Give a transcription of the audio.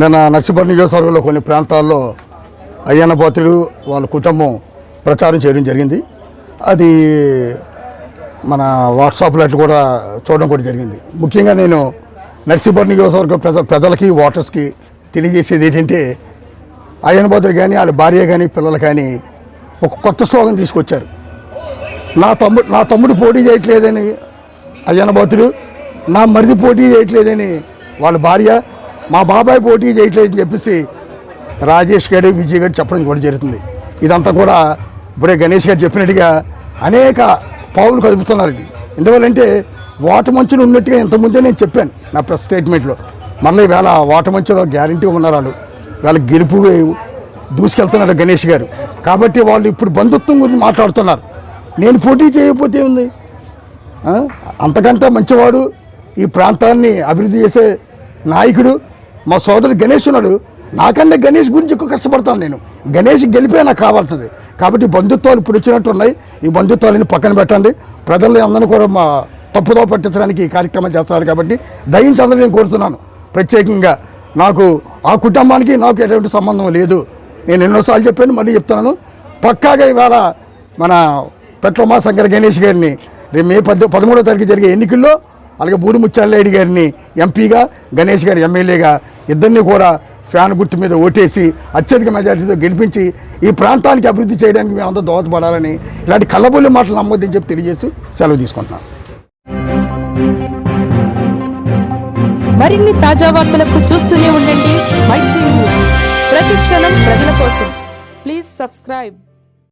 నిన్న నర్సిపల్లి నియోజకవర్గంలో కొన్ని ప్రాంతాల్లో అయ్యన్న పోతుడు వాళ్ళ కుటుంబం ప్రచారం చేయడం జరిగింది. అది మన వాట్సాప్లో అట్లా కూడా చూడడం కూడా జరిగింది. ముఖ్యంగా నేను నర్సీపూర్ నియోజకవర్గ ప్రజ ప్రజలకి ఓటర్స్కి తెలియజేసేది ఏంటంటే అయ్యన్న పోతుడు కానీ వాళ్ళ భార్య కానీ పిల్లలు కానీ ఒక కొత్త స్లోగన్ తీసుకొచ్చారు. నా తమ్ముడు నా తమ్ముడు పోటీ చేయట్లేదని అయ్యన్న పోతుడు నా మరిది పోటీ చేయట్లేదని వాళ్ళ భార్య మా బాబాయ్ పోటీ చేయట్లేదని చెప్పేసి రాజేష్ గారు విజయ్ గారు చెప్పడం కూడా జరుగుతుంది. ఇదంతా కూడా ఇప్పుడే గణేష్ గారు చెప్పినట్టుగా అనేక పావులు కదుపుతున్నారు. ఎందువల్లంటే ఓట మంచులు ఉన్నట్టుగా ఇంతకుముందే నేను చెప్పాను నా ప్రెస్ స్టేట్మెంట్లో. మళ్ళీ వేళ ఓట మంచులో గ్యారంటీ ఉన్నారు వాళ్ళు. వాళ్ళ గెలుపు దూసుకెళ్తున్నాడు గణేష్ గారు. కాబట్టి వాళ్ళు ఇప్పుడు బంధుత్వం గురించి మాట్లాడుతున్నారు. నేను పోటీ చేయకపోతే ఉంది అంతకంటే మంచివాడు ఈ ప్రాంతాన్ని అభివృద్ధి చేసే నాయకుడు మా సోదరుడు గణేష్ ఉన్నాడు. నాకన్నా గణేష్ గురించి ఎక్కువ కష్టపడతాను నేను. గణేష్ గెలిపే నాకు కావాల్సింది. కాబట్టి బంధుత్వాలు ఇప్పుడు వచ్చినట్టు ఉన్నాయి. ఈ బంధుత్వాలని పక్కన పెట్టండి. ప్రజల్ని అందరినీ కూడా మా తప్పుదో పట్టించడానికి ఈ కార్యక్రమం చేస్తారు కాబట్టి దయించి అందరూ నేను కోరుతున్నాను. ప్రత్యేకంగా నాకు ఆ కుటుంబానికి నాకు ఎటువంటి సంబంధం లేదు. నేను ఎన్నోసార్లు చెప్పాను మళ్ళీ చెప్తున్నాను. పక్కాగా ఇవాళ మన పెట్రోమా శంకర్ గణేష్ గారిని రేపు మే పద్ పదమూడో తారీఖు జరిగే ఎన్నికల్లో అలాగే బూడి గారిని ఎంపీగా గణేష్ గారి ఎమ్మెల్యేగా ఇద్దరిని కూడా ఫ్యాన్ గుర్తు మీద ఓటేసి అత్యధిక మెజారిటీతో గెలిపించి ఈ ప్రాంతానికి అభివృద్ధి చేయడానికి మేము అందరూ దోహదపడాలని ఇలాంటి కళ్ళబొల్లి మాటలు నమ్మొద్దని చెప్పి తెలియజేస్తూ సెలవు తీసుకుంటున్నాను. మరిన్ని తాజా వార్తలకు చూస్తూనే ఉండండి మైత్రి న్యూస్. ప్రతి క్షణం ప్రజల కోసం. Please subscribe.